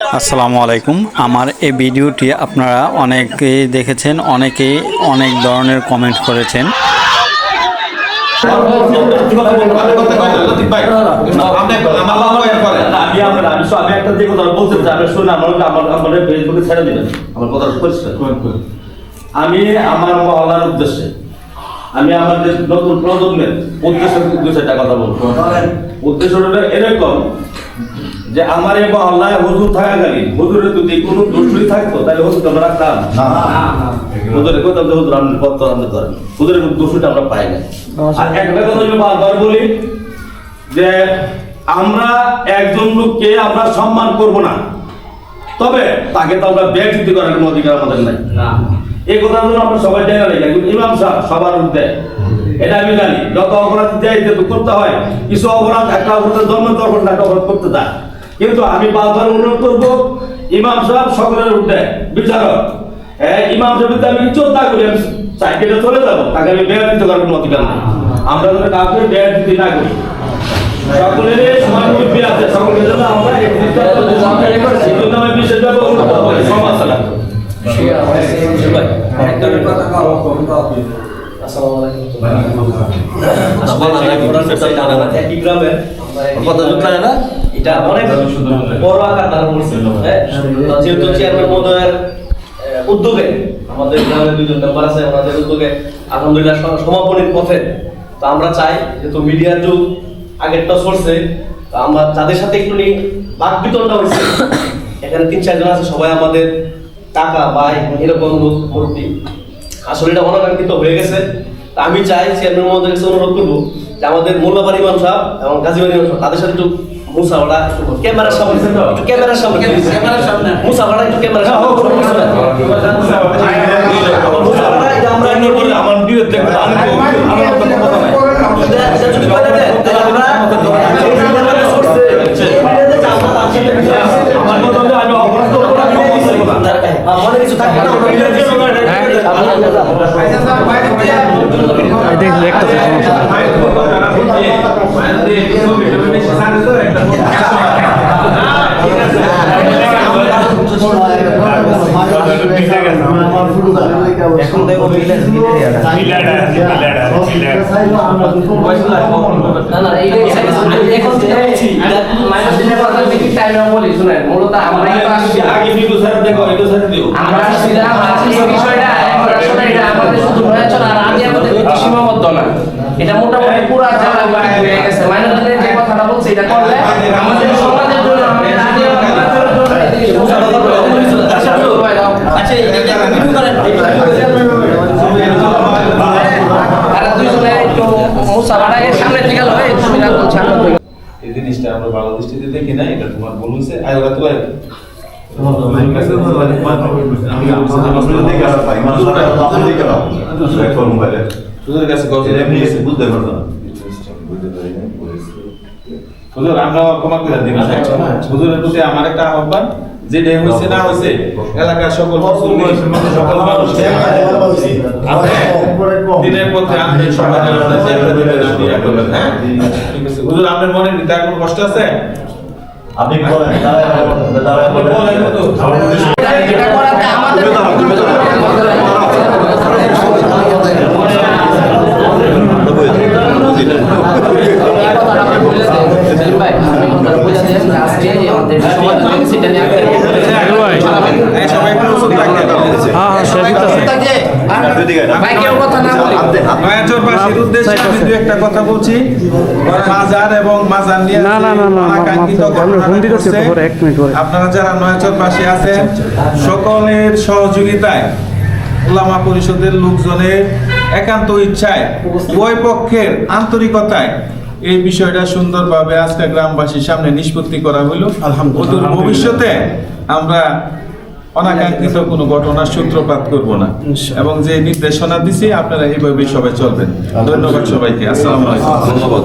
আসসালামু আলাইকুম। আমার এই ভিডিওটি আপনারা অনেকেই দেখেছেন অনেকেই অনেক ধরনের কমেন্ট করেছেন। আমি আমার একটা মহল্লার উদ্দেশ্যে আমি আমাদের নতুন প্রজন্মের উদ্দেশ্যে দু চারটা কথা বলব। উদ্দেশ্য এরকম যে আমার এই মহল্লায় হুজুর থাকাকালীন হুজুরের যদি কোনো দুষ্টুই থাকতো তাহলে হুজুর আমরা রাখতাম। হুজুরের কথা যে হুজুর আপনি কত আপনি করেন। হুজুরের কোনো দুষ্টুটা আমরা পাই না আর একটা কথা আমি বারবার বলি যে আমরা একজন লোককে আমরা সম্মান করব না। তবে তাকে তো আমরা ব্যক্তিত্ব করার কোনো অধিকার আমাদের নাই। এই কথা কথাগুলো আমরা সবাই জানা নেই কিন্তু ইমাম সাহেব সবার ঊর্ধ্বে। এটা আমি জানি যত অপরাধ দেয় যেহেতু করতে হয়। কিছু অপরাধ একটা অপরাধের জন্ম তো অপরাধ একটা অপরাধ করতে দেয় কিন্তু আমি বারবার অনুরোধ করব ইমাম সাহেব সকলের ঊর্ধ্বে বিচারক। হ্যাঁ, ইমাম সাহেব যদি আমি কিছু না করি আমি সাইকেলে চলে যাব তাকে আমি ব্যক্তিত্ব করার কোনো অধিকার নাই। আমরা যেন কাউকে ব্যক্তি না করি সকলের সমান মুরব্বী আছে সকলের জন্য আমরা এই জিনিসটা এই জন্য আমি বিশেষভাবে অনুরোধ করব সমাজ চালাতে এটা অনেক বড় আকার ধারণ করছে হ্যাঁ? যেহেতু চেয়ারম্যান মহোদয়ের উদ্যোগে আমাদের গ্রামের দুজন মেম্বার আছে আমাদের উদ্যোগে আলহামদুলিল্লাহ সমাপনীর পথে। তো আমরা চাই যেহেতু মিডিয়ার যুগ আগেরটা চলছে তো আমরা যাদের সাথে একটু নিয়ে বাক বিতরণটা হয়েছে। এখানে তিন চারজন আছে সবাই আমাদের টাকা ভাই এরকম মূর্তি আসলে এটা অনাকাঙ্ক্ষিত হয়ে গেছে। তা আমি চাই চেয়ারম্যান মহোদয়ের কাছে অনুরোধ করব যে আমাদের মোল্লাবাড়ি সাহেব এবং গাজীবাড়ি সাহেব তাদের সাথে একটু একটু ক্যামেরার সামনে একটু ক্যামেরার সামনে ক্যামেরার সামনে মুসাওয়ালা একটু ক্যামেরার সামনে মুসাওয়ালা এটা আমরা নিয়ে বলি আমার বিরুদ্ধে আমি তো আমার কথা নাই এটা এটা যদি বলে দেন তাহলে আমরা আমার কথা হলো আমি অপরাধ করব না, আমি অপরাধ করব না। মনে কিছু থাকবে না আমরা মিলে দিয়ে দেখলে একটা এখন দেখো মিলে না না এইটা এখন যেটা বলছি মাইনাস দিনের কথা দেখি বলি শুনেন মূলত আমরা আগে ভিডিও সাইড দেখো এটা সাইড দিও। আমরা আসছি না আমরা আসছি এই বিষয়টা এখন এটা আমাদের শুধু হয়েছে আর আমি আমাদের সীমাবদ্ধ না। এটা মোটামুটি পুরো জানা হয়ে গেছে। মাইনাস দিনের যে কথাটা বলছি এটা করলে আমাদের এই জিনিসটা আমরা ভালো দৃষ্টিতে দেখি না এটা তোমার ভুল হয়েছে। আয় ওরা তো আমরা ক্ষমা করে দিন। হুজুরের প্রতি আমার একটা আহ্বান যে ডে হয়েছে না হয়েছে এলাকার সকল সকল মানুষ দিনের পথে আপনি সমাজের হ্যাঁ ঠিক আছে হুজুর আপনার মনে তার কোনো কষ্ট আছে? আপনি বলেন? দাঁড়ায় দাঁড়ায় বলেন। তো। এটা করাতে আমাদের ভাই কেউ কথা না বলি। নয়াচরবাসীর উদ্দেশ্যে আমি দু একটা কথা বলছি। মাজার এবং মাজার নিয়ে না, না, না, না, অনাকাঙ্ক্ষিত মা- মা- ঘটনা ফোন দিতেছি ঘটছে। পরে, এক মিনিট পরে। আপনারা যারা নয়াচরবাসী আছেন সকলের সহযোগিতায় ওলামা পরিষদের লোকজনের একান্ত ইচ্ছায় উভয় পক্ষের আন্তরিকতায় এই বিষয়টা সুন্দরভাবে আজকে গ্রামবাসীর সামনে নিষ্পত্তি করা হইল। আলহামদুলিল্লাহ। ভবিষ্যতে আমরা অনাকাঙ্ক্ষিত কোনো ঘটনার সূত্রপাত করব না। এবং যে নির্দেশনা দিছি আপনারা এইভাবে সবাই চলবেন। ধন্যবাদ সবাইকে। আসসালামু আলাইকুম। ধন্যবাদ